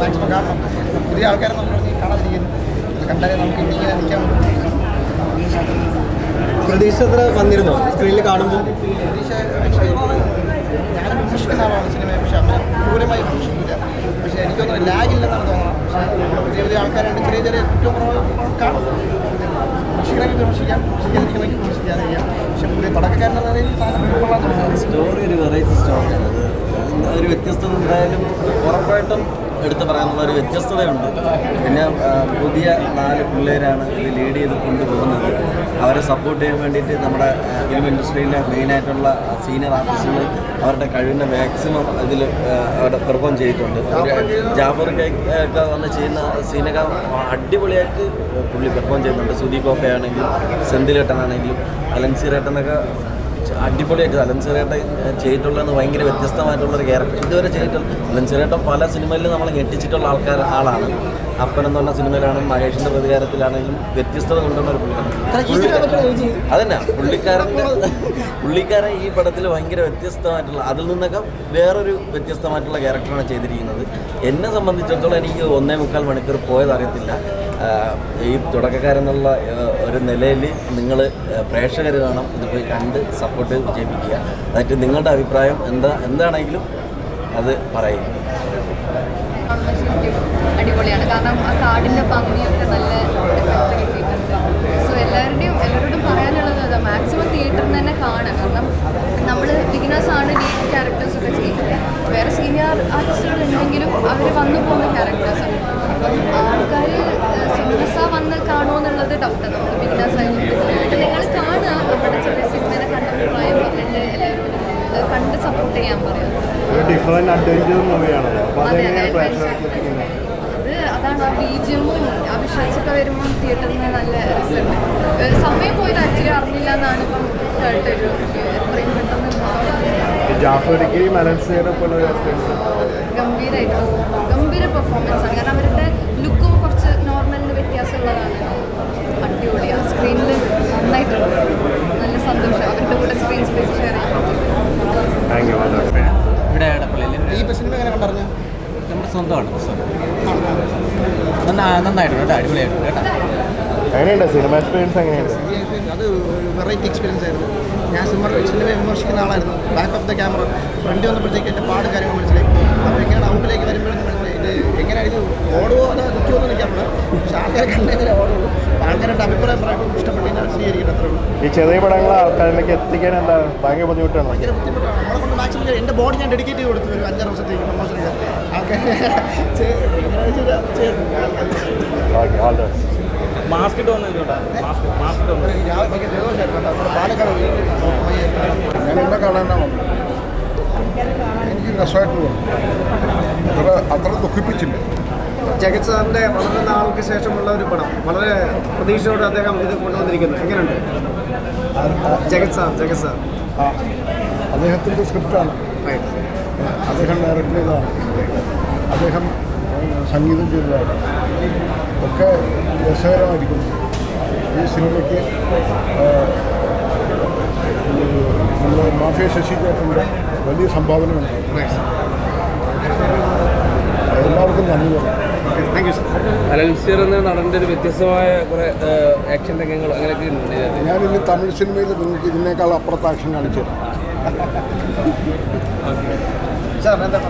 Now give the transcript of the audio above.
Maximum കാണണം പുതിയ ആൾക്കാരെ നമ്മൾ കാണാതിരിക്കുന്നു. അത് കണ്ടാലേ നമുക്ക് ഇങ്ങനെ നിൽക്കാൻ പ്രതീക്ഷ എത്ര വന്നിരുന്നോ? സ്ക്രീനിൽ കാണുമ്പോൾ? പ്രതീക്ഷ ഞാൻ വിമർശിക്കുന്ന ആളാണ് സിനിമയെ പക്ഷെ അങ്ങനെ ക്രൂരമായി വിമർശിക്കില്ല പക്ഷെ എനിക്കൊന്നും ലാഗില്ലെന്നാണ് തോന്നുന്നത്. പക്ഷേ നമ്മുടെ പുതിയ പുതിയ ആൾക്കാരുണ്ട്. ചെറിയ ചെറിയ കുറ്റക്കുറവ് കാണും. വിമർശിക്കണമെങ്കിൽ വിമർശിക്കാം വിമർശിക്കാതിരിക്കണമെങ്കിൽ വിമർശിക്കാതിരിക്കാം പക്ഷെ പുതിയ നിലയിൽ സ്റ്റോറി ഒരു വെറൈറ്റി സ്റ്റോറിയാണ് അത് ഒരു വ്യത്യസ്തത എന്തായാലും ഉറപ്പായിട്ടും എടുത്തു പറയാനുള്ള ഒരു വ്യത്യസ്തതയുണ്ട്. പിന്നെ പുതിയ നാല് പിള്ളേരാണ് ഇത് ലീഡ് ചെയ്ത് കൊണ്ടുപോകുന്നത്. അവരെ സപ്പോർട്ട് ചെയ്യാൻ വേണ്ടിയിട്ട് നമ്മുടെ ഫിലിം ഇൻഡസ്ട്രിയിലെ മെയിനായിട്ടുള്ള സീനിയർ ആർട്ടിസ്റ്റുകൾ അവരുടെ കഴിവിന്റെ മാക്സിമം ഇതിൽ അവിടെ പെർഫോം ചെയ്തിട്ടുണ്ട്. ജാഫർ ഒക്കെ വന്ന് ചെയ്യുന്ന സീനൊക്കെ അടിപൊളിയായിട്ട് പുള്ളി പെർഫോം ചെയ്യുന്നുണ്ട്. സുദീപ് ഒക്കെ ആണെങ്കിലും സെന്തിലേട്ടനാണെങ്കിലും അലൻസീറേട്ടനൊക്കെ അടിപൊളിയായിട്ട് അലൻ ചെറിയേട്ട ചെയ്തിട്ടുള്ളതെന്ന് ഭയങ്കര വ്യത്യസ്തമായിട്ടുള്ളൊരു ക്യാരക്ടർ ഇതുവരെ ചെയ്തിട്ടുള്ള അലൻ അലൻസിറേട്ടൻ പല സിനിമയിലും നമ്മളെ ഞെട്ടിച്ചിട്ടുള്ള ആൾക്കാർ ആളാണ്. അപ്പൻ എന്ന് പറഞ്ഞ സിനിമയിലാണ് മഹേഷിന്റെ പ്രതികാരത്തിലാണെങ്കിലും വ്യത്യസ്തത കൊണ്ടുവന്ന ഒരു പുള്ളിക്കാരൻ. അതന്നെ പുള്ളിക്കാരന്റെ പുള്ളിക്കാരൻ ഈ പടത്തിൽ ഭയങ്കര വ്യത്യസ്തമായിട്ടുള്ള അതിൽ നിന്നൊക്കെ വേറൊരു വ്യത്യസ്തമായിട്ടുള്ള ക്യാരക്ടറാണ് ചെയ്തിരിക്കുന്നത്. എന്നെ സംബന്ധിച്ചിടത്തോളം എനിക്ക് ഒന്നേ മുക്കാൽ മണിക്കൂർ പോയത് അറിയത്തില്ല. ആഹ് ഈ തുടക്കക്കാരെന്നുള്ള ഒരു നിലയിൽ നിങ്ങൾ പ്രേക്ഷകർ കാണാം. ഇത് പോയി കണ്ട് സപ്പോർട്ട് വിജയിപ്പിക്കുക. എന്നിട്ട് നിങ്ങളുടെ അഭിപ്രായം എന്താ എന്താണെങ്കിലും അത് പറയും. അടിപൊളിയാണ്. കാരണം ആ കാടിന്റെ ഭംഗിയൊക്കെ നല്ല സോ എല്ലാവരുടെയും എല്ലാവരോടും പറയാനുള്ളത് അതാ മാക്സിമം തിയേറ്ററിൽ തന്നെ കാണുക. കാരണം നമ്മൾ ബിഗിനേഴ്സ് ആണ് ക്യാരക്ടേഴ്സ് ഒക്കെ ചെയ്യുന്നത്. വേറെ സീനിയർ ആർട്ടിസ്റ്റുകൾ ഉണ്ടെങ്കിലും അവർ വന്നു പോകുന്ന ക്യാരക്ടേഴ്സാണ് അപ്പം ആൾക്കാർ സിനിമസ വന്ന് കാണുമോ എന്നുള്ളത് ഡൗട്ടാണ് നമ്മൾ ബിഗിനേഴ്സ് ആയതുകൊണ്ട് അപ്പം നിങ്ങൾ കാണുക നമ്മുടെ ചെറിയ സിനിമേനെ കണ്ടഭിപ്രായം പറഞ്ഞിട്ട് എല്ലാവരോടും അത് ഡിഫറെന്റ് അഡ്വഞ്ചർ മൂവിയാണല്ലോ അപ്പോൾ അതെ, അതാണ് ആ ബീജിയമും ആ വിഷ്വൽസൊക്കെ വരുമ്പോൾ തിയേറ്ററിൽ നിന്ന് നല്ല രസമുണ്ട്. സമയം പോയിട്ട് ആക്ച്വലി അറിഞ്ഞില്ല എന്നാണ് ഇപ്പം കേട്ടൊരു എത്രയും പെട്ടെന്ന് മലൻസിയുടെ ഗംഭീരമായിട്ട് ഗംഭീര പെർഫോമൻസ് ആണ്. കാരണം അവരുടെ ലുക്കും കുറച്ച് നോർമലിന് വ്യത്യാസമുള്ളതാണ് അടിപൊളിയാണ് സ്ക്രീനിൽ നന്നായിട്ടുണ്ട് നല്ല സന്തോഷം അവരുടെ കൂടെ സ്ക്രീൻ സ്പേസ് ഷെയർ ചെയ്യാൻ പറ്റി താങ്ക് യു ഇവിടെ എടപ്പള്ളിയിൽ ഈ സിനിമ എങ്ങനെ കണ്ടറിഞ്ഞു നമ്മുടെ സ്വന്തമാണ് പുസ്തകം നന്നാ നന്നായിട്ടുണ്ട് കേട്ടോ അടിപൊളിയായിട്ടുണ്ട് കേട്ടോ. എങ്ങനെയുണ്ട്? സിനിമ എക്സ്പീരിയൻസ് എങ്ങനെയുണ്ട്? അത് വെറൈറ്റി എക്സ്പീരിയൻസ് ആയിരുന്നു. ഞാൻ സിനിമ സിനിമയെ വിമർശിക്കുന്ന ആളായിരുന്നു. Back of the camera front വന്നപ്പോഴത്തേക്ക് എന്റെ പാട് കാര്യങ്ങൾ മനസ്സിലായി. അപ്പോൾ എങ്ങനെയാണ് ഔട്ടിലേക്ക് വരുമ്പോഴും മനസ്സിലായി. ഇത് എങ്ങനെയാണ് ഇത് ഓടുമോ അതോ നിൽക്കുമോ എന്ന് നിൽക്കാൻ പക്ഷേ ആൾക്കാരെ കണ്ടെങ്കിലേ ഓടുള്ളൂ. അപ്പോൾ ആൾക്കാരുടെ അഭിപ്രായം പറയുമ്പോൾ ഈ ചെറിയ പടങ്ങൾ ആൾക്കാരിലേക്ക് എത്തിക്കാൻ എന്താ ഭയങ്കര ബുദ്ധിമുട്ടാണ്. ഭയങ്കര ബുദ്ധിമുട്ടാണ്. നമ്മളെ കൊണ്ട് മാക്സിമം എന്റെ ബോഡി ഞാൻ ഡെഡിക്കേറ്റ് ചെയ്ത് കൊടുത്തു അഞ്ചാറ് വർഷത്തേക്ക് ആൾക്കാർ മാസ്ക് ഇട്ട് വന്നിട്ടുണ്ടോ മാസ്ക് മാസ്ക് ഇട്ട് വന്നു ഞാൻ എന്നെ കാണാനാണ് എനിക്ക് രസമായിട്ട് തോന്നുന്നു അത്ര അത്ര ദുഃഖിപ്പിച്ചില്ല. ജഗത് സാറിന്റെ വളരെ നാൾക്ക് ശേഷമുള്ള ഒരു പടം. വളരെ പ്രതീക്ഷയോടെ അദ്ദേഹം ഇത് കൊണ്ടുവന്നിരിക്കുന്നത് എങ്ങനെയുണ്ട് ജഗത് സാർ ജഗത് സാർ അദ്ദേഹത്തിന്റെ സ്ക്രിപ്റ്റാണ് അദ്ദേഹം ഡയറക്റ്റ് ചെയ്തതാണ്. അദ്ദേഹം സംഗീതം ചെയ്തതാണ്. ഒക്കെ രസകരമായിരിക്കും. ഈ സിനിമയ്ക്ക് നമ്മുടെ മാഫിയ ശശി ചേട്ടന്റെ വലിയ സംഭാവനയുണ്ട്. എല്ലാവർക്കും നന്ദി. പറയും താങ്ക് യു സർ അലൻസിയർ എന്ന നടന്റെ ഒരു വ്യത്യസ്തമായ കുറേ ആക്ഷൻ രംഗങ്ങൾ അങ്ങനെയൊക്കെ ഞാൻ. തമിഴ് സിനിമയിൽ നിങ്ങൾക്ക് ഇതിനേക്കാൾ അപ്പുറത്ത് ആക്ഷൻ കാണിച്ചു തരാം. സാർ എന്താ